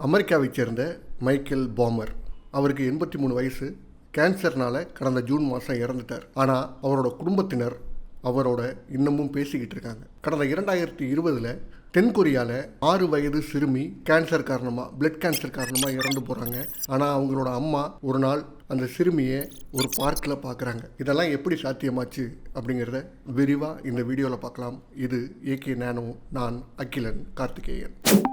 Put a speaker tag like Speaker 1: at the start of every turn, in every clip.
Speaker 1: அமெரிக்காவைச் சேர்ந்த Michael bomber. அவருக்கு எண்பத்தி மூணு வயசு. கேன்சர்னால் கடந்த ஜூன் மாதம் இறந்துட்டார். ஆனால் அவரோட குடும்பத்தினர் அவரோட இன்னமும் பேசிக்கிட்டு இருக்காங்க. கடந்த இரண்டாயிரத்தி இருபதில் தென்கொரியாவில் ஆறு வயது சிறுமி கேன்சர் காரணமாக பிளட் கேன்சர் காரணமாக இறந்து போகிறாங்க ஆனால் அவங்களோட அம்மா ஒரு நாள் அந்த சிறுமியை ஒரு பார்க்கில் பார்க்குறாங்க இதெல்லாம் எப்படி சாத்தியமாச்சு அப்படிங்கிறத விரிவாக இந்த வீடியோவில் பார்க்கலாம். இது ஏகே நானோ நான் அகிலன் கார்த்திகேயன்.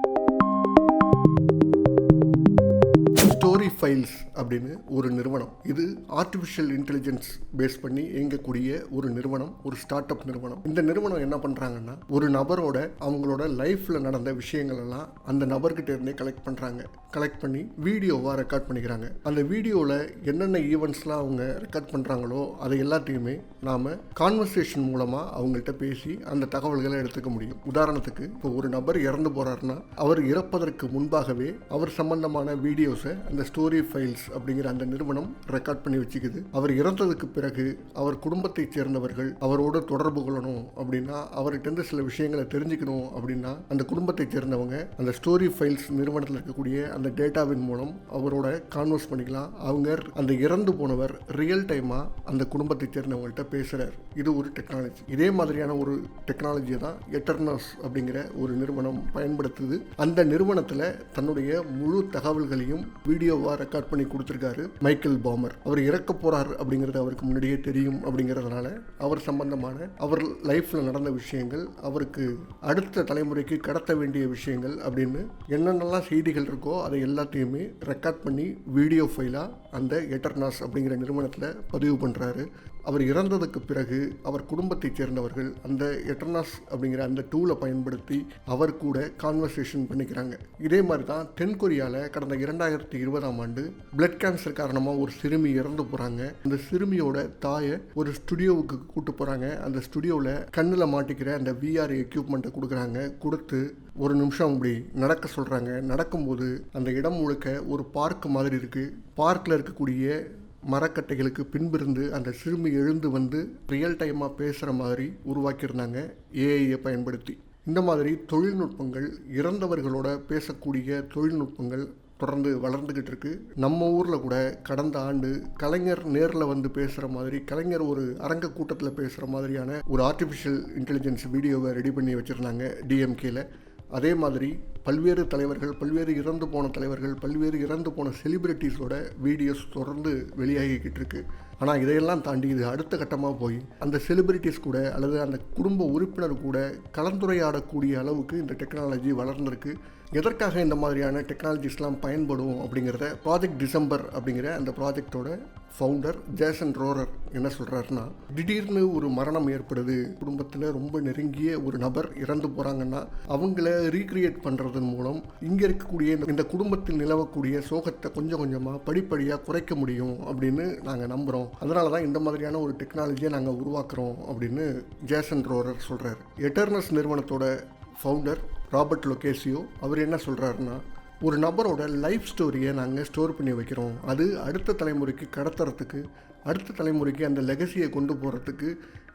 Speaker 1: ஃபைல்ஸ் அப்படின்னு ஒரு நிறுவனம். இது ஆர்டிஃபிஷியல் இன்டெலிஜென்ஸ் பேஸ் பண்ணி இயங்கக்கூடிய ஒரு நிறுவனம் ஒரு ஸ்டார்ட் அப் நிறுவனம். இந்த நிறுவனம் என்ன பண்ணுறாங்கன்னா ஒரு நபரோட அவங்களோட லைஃப்பில் நடந்த விஷயங்கள் எல்லாம் அந்த நபர்கிட்ட இருந்தே கலெக்ட் பண்ணுறாங்க கலெக்ட் பண்ணி வீடியோவாக ரெக்கார்ட் பண்ணிக்கிறாங்க. அந்த வீடியோவில் என்னென்ன ஈவெண்ட்ஸ்லாம் அவங்க ரெக்கார்ட் பண்ணுறாங்களோ அதை எல்லாத்தையுமே நாம் கான்வர்சேஷன் மூலமாக அவங்கள்ட்ட பேசி அந்த தகவல்களை எடுத்துக்க முடியும். உதாரணத்துக்கு இப்போ ஒரு நபர் இறந்து போகிறாருன்னா அவர் இறப்பதற்கு முன்பாகவே அவர் சம்பந்தமான வீடியோஸை அந்த ஸ்டோரி ஸ்டோரி ஃபைல்ஸ் அப்படிங்கிற அந்த நிறுவனம் ரெக்கார்ட் பண்ணி வச்சுக்குது. அவர் இறந்ததுக்கு பிறகு அவர் குடும்பத்தைச் சேர்ந்தவர்கள் அவரோட தொடர்பு கொள்ளணும் அப்படின்னா அவர்கிட்ட சில விஷயங்களை தெரிஞ்சுக்கணும் அப்படின்னா அந்த குடும்பத்தைச் சேர்ந்தவங்க அந்த ஸ்டோரி ஃபைல்ஸ் நிறுவனத்தில் இருக்கக்கூடிய அந்த டேட்டாவின் மூலம் அவரோட கான்வர்ஸ் பண்ணிக்கலாம். அவங்க அந்த இறந்து போனவர் ரியல் டைமாக அந்த குடும்பத்தைச் சேர்ந்தவங்கள்ட்ட பேசுகிறார் இது ஒரு டெக்னாலஜி. இதே மாதிரியான ஒரு டெக்னாலஜியை தான் எட்டர்னஸ் அப்படிங்கிற ஒரு நிறுவனம் பயன்படுத்துது. அந்த நிறுவனத்தில் தன்னுடைய முழு தகவல்களையும் வீடியோவாக ரெக்கார்ட் பண்ணி கொடுத்துருக்காரு மைக்கேல் பாமர் அவர் இறக்க போகிறார் அப்படிங்கிறது அவருக்கு முன்னாடியே தெரியும் அப்படிங்கிறதுனால அவர் சம்பந்தமான அவர் லைஃப்பில் நடந்த விஷயங்கள் அவருக்கு அடுத்த தலைமுறைக்கு கடத்த வேண்டிய விஷயங்கள் அப்படின்னு என்னென்னலாம் செய்திகள் இருக்கோ அதை எல்லாத்தையுமே ரெக்கார்ட் பண்ணி வீடியோ ஃபைலாக அந்த எட்டர்னாஸ் அப்படிங்கிற நிறுவனத்தில் பதிவு பண்ணுறாரு அவர் இறந்ததுக்கு பிறகு அவர் குடும்பத்தைச் சேர்ந்தவர்கள் அந்த எட்டர்னாஸ் அப்படிங்கிற அந்த டூலை பயன்படுத்தி அவர் கூட கான்வர்சேஷன் பண்ணிக்கிறாங்க. இதே மாதிரி தான் தென்கொரியாவில் கடந்த இரண்டாயிரத்தி இருபதாம் ஆண்டு பிளட் கேன்சர் காரணமாக ஒரு சிறுமி இறந்து போகிறாங்க அந்த சிறுமியோட தாயை ஒரு ஸ்டுடியோவுக்கு கூட்டு போகிறாங்க அந்த ஸ்டுடியோவில் கண்ணில் மாட்டிக்கிற அந்த விஆர் எக்யூப்மெண்ட்டை கொடுக்குறாங்க. கொடுத்து ஒரு நிமிஷம் அப்படி நடக்க சொல்கிறாங்க நடக்கும்போது அந்த இடம் முழுக்க ஒரு பார்க் மாதிரி இருக்குது பார்க்கில் இருக்கக்கூடிய மரக்கட்டைகளுக்கு பின்பிருந்து அந்த சிறுமி எழுந்து வந்து ரியல் டைமாக பேசுகிற மாதிரி உருவாக்கியிருந்தாங்க ஏஐயை பயன்படுத்தி. இந்த மாதிரி தொழில்நுட்பங்கள் இறந்தவர்களோட பேசக்கூடிய தொழில்நுட்பங்கள் தொடர்ந்து வளர்ந்துக்கிட்டு இருக்கு. நம்ம ஊரில் கூட கடந்த ஆண்டு கலைஞர் நேரில் வந்து பேசுகிற மாதிரி கலைஞர் ஒரு அரங்க கூட்டத்தில் பேசுகிற மாதிரியான ஒரு ஆர்டிஃபிஷியல் இன்டெலிஜென்ஸ் வீடியோவை ரெடி பண்ணி வச்சுருந்தாங்க டிஎம்கேல அதே மாதிரி பல்வேறு தலைவர்கள் பல்வேறு இறந்து போன தலைவர்கள் பல்வேறு இறந்து போன செலிபிரிட்டிஸோட வீடியோஸ் தொடர்ந்து வெளியாகிக்கிட்டு இருக்கு. ஆனால் இதையெல்லாம் தாண்டி இது அடுத்த கட்டமாக போய் அந்த செலிபிரிட்டிஸ் கூட அல்லது அந்த குடும்ப உறுப்பினர் கூட கலந்துரையாடக்கூடிய அளவுக்கு இந்த டெக்னாலஜி வளர்ந்துருக்கு. எதற்காக இந்த மாதிரியான டெக்னாலஜிஸ்லாம் பயன்படும் அப்படிங்கிறத ப்ராஜெக்ட் டிசம்பர் அப்படிங்கிற அந்த ப்ராஜெக்டோட ஃபவுண்டர் ஜேசன் ரோரர் என்ன சொல்கிறாருன்னா திடீர்னு ஒரு மரணம் ஏற்படுது. குடும்பத்தில் ரொம்ப நெருங்கிய ஒரு நபர் இறந்து போகிறாங்கன்னா அவங்கள ரீக்ரியேட் பண்ணுறதன் மூலம் இங்கே இருக்கக்கூடிய இந்த- இந்த குடும்பத்தில் நிலவக்கூடிய சோகத்தை கொஞ்சம் கொஞ்சமாக படிப்படியாக குறைக்க முடியும் அப்படின்னு நாங்கள் நம்புகிறோம் அதனால தான் இந்த மாதிரியான ஒரு டெக்னாலஜியை நாங்கள் உருவாக்குறோம் அப்படின்னு ஜேசன் ரோரர் சொல்கிறார் எட்டர்னஸ் நிறுவனத்தோட ஃபவுண்டர் ராபர்ட் லொகேசியோ அவர் என்ன சொல்கிறாருன்னா ஒரு நபரோட லைஃப் ஸ்டோரியை நாங்கள் ஸ்டோர் பண்ணி வைக்கிறோம். அது அடுத்த தலைமுறைக்கு கடத்துறதுக்கு அடுத்த தலைமுறைக்கு அந்த லெகசியை கொண்டு போகிறதுக்கு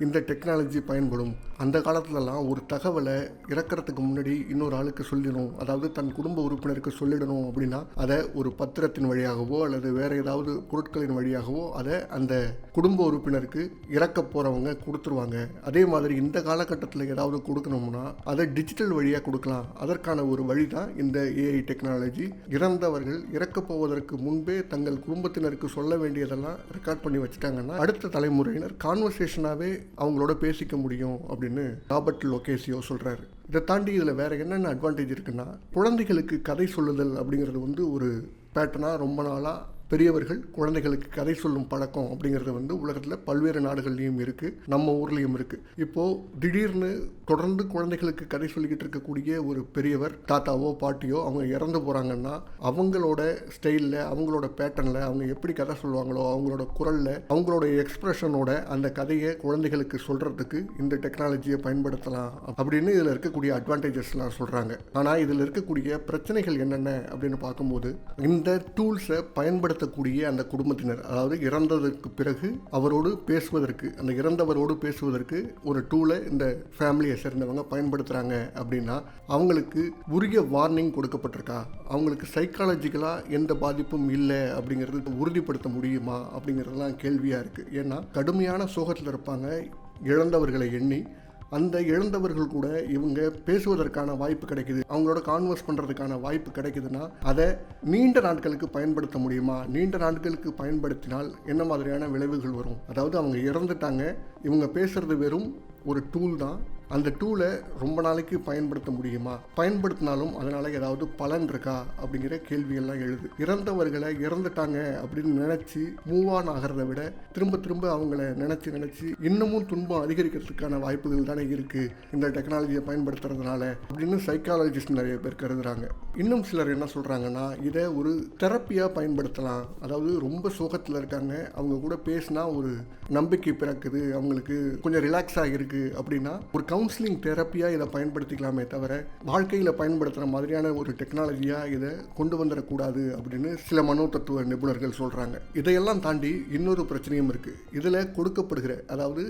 Speaker 1: இந்த டெக்னாலஜி பயன்படும். அந்த காலத்துலலாம் ஒரு தகவலை இறக்கறதுக்கு முன்னாடி இன்னொரு ஆளுக்கு சொல்லிடணும் அதாவது தன் குடும்ப உறுப்பினருக்கு சொல்லிடணும் அப்படின்னா அதை ஒரு பத்திரத்தின் வழியாகவோ அல்லது வேறு ஏதாவது பொருட்களின் வழியாகவோ அதை அந்த குடும்ப உறுப்பினருக்கு இறக்க போகிறவங்க கொடுத்துருவாங்க. அதே மாதிரி இந்த காலகட்டத்தில் ஏதாவது கொடுக்கணும்னா அதை டிஜிட்டல் வழியாக கொடுக்கலாம். அதற்கான ஒரு வழி தான் இந்த ஏஐ டெக்னாலஜி இறந்தவர்கள் இறக்கப் போவதற்கு முன்பே தங்கள் குடும்பத்தினருக்கு சொல்ல வேண்டியதெல்லாம் ரெக்கார்ட் பண்ணி வச்சுட்டாங்கன்னா அடுத்த தலைமுறையினர் கான்வர்சேஷனாகவே அவங்களோட பேசிக்க முடியும் அப்படின்னு ராபர்ட் லொகேசியோ சொல்கிறாரு இதை தாண்டி இதில் வேற என்னென்ன அட்வான்டேஜ் இருக்குன்னா குழந்தைகளுக்கு கதை சொல்லுதல் அப்படிங்கிறது வந்து ஒரு பேட்டர்னாக ரொம்ப நாளாக பெரியவர்கள் குழந்தைகளுக்கு கதை சொல்லும் பழக்கம் அப்படிங்கிறது வந்து உலகத்தில் பல்வேறு நாடுகள்லையும் இருக்குது நம்ம ஊர்லேயும் இருக்குது இப்போது திடீர்னு தொடர்ந்து குழந்தைகளுக்கு கதை சொல்லிக்கிட்டு இருக்கக்கூடிய ஒரு பெரியவர் தாத்தாவோ பாட்டியோ அவங்க இறந்து போகிறாங்கன்னா அவங்களோட ஸ்டைலில் அவங்களோட பேட்டர்னில் அவங்க எப்படி கதை சொல்லுவாங்களோ அவங்களோட குரலில் அவங்களோட எக்ஸ்ப்ரெஷனோட அந்த கதையை குழந்தைகளுக்கு சொல்கிறதுக்கு இந்த டெக்னாலஜியை பயன்படுத்தலாம் அப்படின்னு இதில் இருக்கக்கூடிய அட்வான்டேஜஸ்லாம் சொல்கிறாங்க ஆனால் இதில் இருக்கக்கூடிய பிரச்சனைகள் என்னென்ன அப்படின்னு பார்க்கும்போது இந்த டூல்ஸை பயன்படுத்த பயன்படுத்தக்கூடிய அந்த குடும்பத்தினர் அதாவது இறந்ததற்கு பிறகு அவரோடு பேசுவதற்கு அந்த இறந்தவரோடு பேசுவதற்கு ஒரு டூலை இந்த ஃபேமிலியை சேர்ந்தவங்க பயன்படுத்துகிறாங்க அப்படின்னா அவங்களுக்கு உரிய வார்னிங் கொடுக்கப்பட்டிருக்கா? அவங்களுக்கு சைக்காலஜிக்கலாக எந்த பாதிப்பும் இல்லை அப்படிங்கிறது உறுதிப்படுத்த முடியுமா? அப்படிங்கிறதுலாம் கேள்வியாக இருக்குது ஏன்னா கடுமையான சோகத்தில் இருப்பாங்க இழந்தவர்களை எண்ணி அந்த இழந்தவர்கள் கூட இவங்க பேசுவதற்கான வாய்ப்பு கிடைக்குது. அவங்களோட கான்வர்ஸ் பண்ணுறதுக்கான வாய்ப்பு கிடைக்குதுன்னா அதை நீண்ட நாட்களுக்கு பயன்படுத்த முடியுமா? நீண்ட நாட்களுக்கு பயன்படுத்தினால் என்ன மாதிரியான விளைவுகள் வரும்? அதாவது அவங்க இறந்துட்டாங்க இவங்க பேசுறது வெறும் ஒரு டூல் தான். அந்த டூலை ரொம்ப நாளைக்கு பயன்படுத்த முடியுமா? பயன்படுத்தினாலும் அதனால் ஏதாவது பலன் இருக்கா? அப்படிங்கிற கேள்வியெல்லாம் எழுது. இறந்தவர்களை இறந்துட்டாங்க அப்படின்னு நினச்சி மூவ் ஆன் ஆகிறத விட திரும்ப திரும்ப அவங்கள நினச்சி நினச்சி இன்னமும் துன்பம் அதிகரிக்கிறதுக்கான வாய்ப்புகள் தானே இருக்குது இந்த டெக்னாலஜியை பயன்படுத்துறதுனால அப்படின்னு சைக்காலஜிஸ்ட் நிறைய பேர் கருதுறாங்க. இன்னும் சிலர் என்ன சொல்கிறாங்கன்னா இதை ஒரு தெரப்பியாக பயன்படுத்தலாம். அதாவது ரொம்ப சோகத்தில் இருக்காங்க. அவங்க கூட பேசினா ஒரு நம்பிக்கை பிறக்குது. அவங்க அவங்களுக்கு கொஞ்சம் ரிலாக்ஸாக இருக்குது அப்படின்னா ஒரு கவுன்சிலிங் தெரப்பியாக இதை பயன்படுத்திக்கலாமே தவிர வாழ்க்கையில் பயன்படுத்துகிற மாதிரியான ஒரு டெக்னாலஜியாக இதை கொண்டு வந்துடக்கூடாது அப்படின்னு சில மனோ தத்துவ நிபுணர்கள் சொல்கிறாங்க இதையெல்லாம் தாண்டி இன்னொரு பிரச்சனையும் இருக்குது இதில் கொடுக்கப்படுகிற அதாவது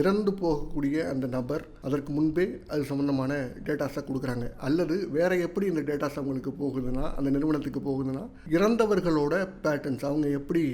Speaker 1: இறந்து போகக்கூடிய அந்த நபர் அதற்கு முன்பே அது சம்மந்தமான டேட்டாஸை கொடுக்குறாங்க. அல்லது வேற எப்படி இந்த டேட்டாஸ் அவங்களுக்கு போகுதுன்னா அந்த நிறுவனத்துக்கு போகுதுன்னா இறந்தவர்களோட பேட்டர்ன்ஸ் அவங்க எப்படி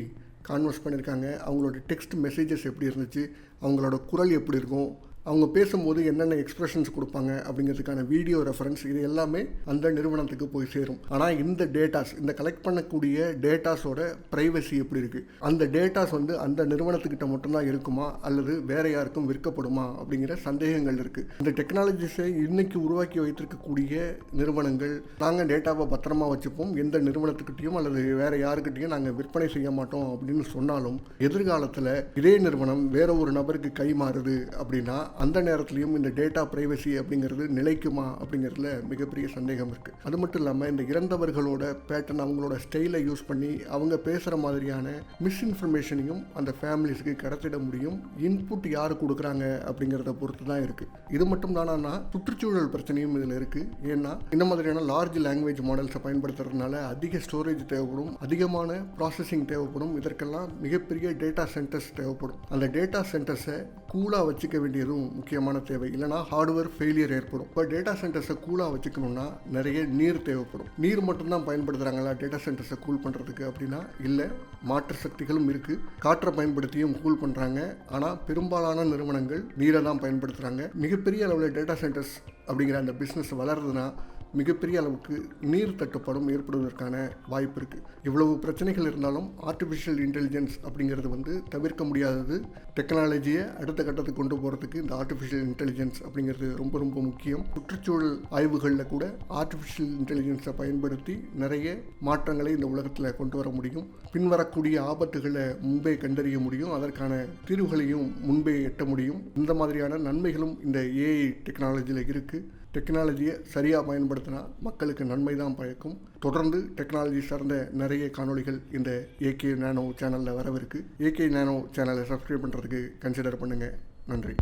Speaker 1: கான்வர்ஸ் பண்ணியிருக்காங்க அவங்களோட டெக்ஸ்ட் மெசேஜஸ் எப்படி இருந்துச்சு? அவங்களோட குரல் எப்படி இருக்கும்? அவங்க பேசும்போது என்னென்ன எக்ஸ்பிரஷன்ஸ் கொடுப்பாங்க அப்படிங்கிறதுக்கான வீடியோ ரெஃபரன்ஸ் இது எல்லாமே அந்த நிறுவனத்துக்கு போய் சேரும். ஆனால் இந்த டேட்டாஸ் இந்த கலெக்ட் பண்ணக்கூடிய டேட்டாஸோட ப்ரைவசி எப்படி இருக்குது அந்த டேட்டாஸ் வந்து அந்த நிறுவனத்துக்கிட்ட மட்டும்தான் இருக்குமா? அல்லது வேற யாருக்கும் விற்கப்படுமா? அப்படிங்கிற சந்தேகங்கள் இருக்குது இந்த டெக்னாலஜிஸை இன்னைக்கு உருவாக்கி வைத்திருக்கக்கூடிய நிறுவனங்கள் நாங்கள் டேட்டாவை பத்திரமா வச்சுப்போம். எந்த நிறுவனத்துக்கிட்டையும் அல்லது வேற யாருக்கிட்டையும் நாங்கள் விற்பனை செய்ய மாட்டோம் அப்படின்னு சொன்னாலும் எதிர்காலத்தில் இதே நிறுவனம் வேற ஒரு நபருக்கு கை மாறுது அப்படின்னா அந்த நேரத்துலையும் இந்த டேட்டா ப்ரைவசி அப்படிங்கிறது நிலைக்குமா அப்படிங்கிறதுல மிகப்பெரிய சந்தேகம் இருக்குது அது மட்டும் இல்லாமல் இந்த இறந்தவர்களோட பேட்டர்ன் அவங்களோட ஸ்டைலை யூஸ் பண்ணி அவங்க பேசுகிற மாதிரியான மிஸ்இன்ஃபர்மேஷனையும் அந்த ஃபேமிலிஸ்க்கு கடத்திட முடியும். இன்புட் யார் கொடுக்குறாங்க அப்படிங்கிறத பொறுத்து தான் இருக்குது இது மட்டும் தானா சுற்றுச்சூழல் பிரச்சனையும் இதில் இருக்குது ஏன்னா இந்த மாதிரியான லார்ஜ் லாங்குவேஜ் மாடல்ஸை பயன்படுத்துறதுனால அதிக ஸ்டோரேஜ் தேவைப்படும். அதிகமான ப்ராசஸிங் தேவைப்படும். இதற்கெல்லாம் மிகப்பெரிய டேட்டா சென்டர்ஸ் தேவைப்படும். அந்த டேட்டா சென்டர்ஸை கூலாக வச்சுக்க மிகவும் முக்கியமான தேவை. இல்லைனா ஹார்ட்வேர் ஃபெயிலியர் ஏற்படும். இப்போ டேட்டா சென்டர்ஸை கூலாக வச்சுக்கணும்னா நிறைய நீர் தேவைப்படும். நீர் மட்டும்தான் பயன்படுத்துகிறாங்களா டேட்டா சென்டர்ஸை கூல் பண்ணுறதுக்கு அப்படின்னா? இல்லை மாற்று சக்திகளும் இருக்குது காற்றை பயன்படுத்தியும் கூல் பண்ணுறாங்க ஆனால் பெரும்பாலான நிறுவனங்கள் நீரை தான் பயன்படுத்துகிறாங்க மிகப்பெரிய அளவில் டேட்டா சென்டர்ஸ் அப்படிங்கிற அந்த பிஸ்னஸ் வளருதுன்னா மிகப்பெரிய அளவுக்கு நீர் தட்டுப்பாடும் ஏற்படுவதற்கான வாய்ப்பு இருக்குது இவ்வளவு பிரச்சனைகள் இருந்தாலும் ஆர்டிஃபிஷியல் இன்டெலிஜென்ஸ் அப்படிங்கிறது வந்து தவிர்க்க முடியாதது. டெக்னாலஜியை அடுத்த கட்டத்துக்கு கொண்டு போகிறதுக்கு இந்த ஆர்டிஃபிஷியல் இன்டெலிஜென்ஸ் அப்படிங்கிறது ரொம்ப ரொம்ப முக்கியம். சுற்றுச்சூழல் ஆய்வுகளில் கூட ஆர்டிஃபிஷியல் இன்டெலிஜென்ஸை பயன்படுத்தி நிறைய மாற்றங்களை இந்த உலகத்தில் கொண்டு வர முடியும். பின்வரக்கூடிய ஆபத்துகளை முன்பே கண்டறிய முடியும். அதற்கான தீர்வுகளையும் முன்பே எட்ட முடியும். இந்த மாதிரியான நன்மைகளும் இந்த ஏஐ டெக்னாலஜியில் இருக்குது டெக்னாலஜியை சரியாக பயன்படுத்தினா மக்களுக்கு நன்மை தான் பயக்கும். தொடர்ந்து டெக்னாலஜி சார்ந்த நிறைய காணொளிகள் இந்த ஏகே நேனோ சேனலில் வரவிருக்கு. ஏகே நேனோ சேனலை சப்ஸ்கிரைப் பண்ணுறதுக்கு கன்சிடர் பண்ணுங்கள் நன்றி.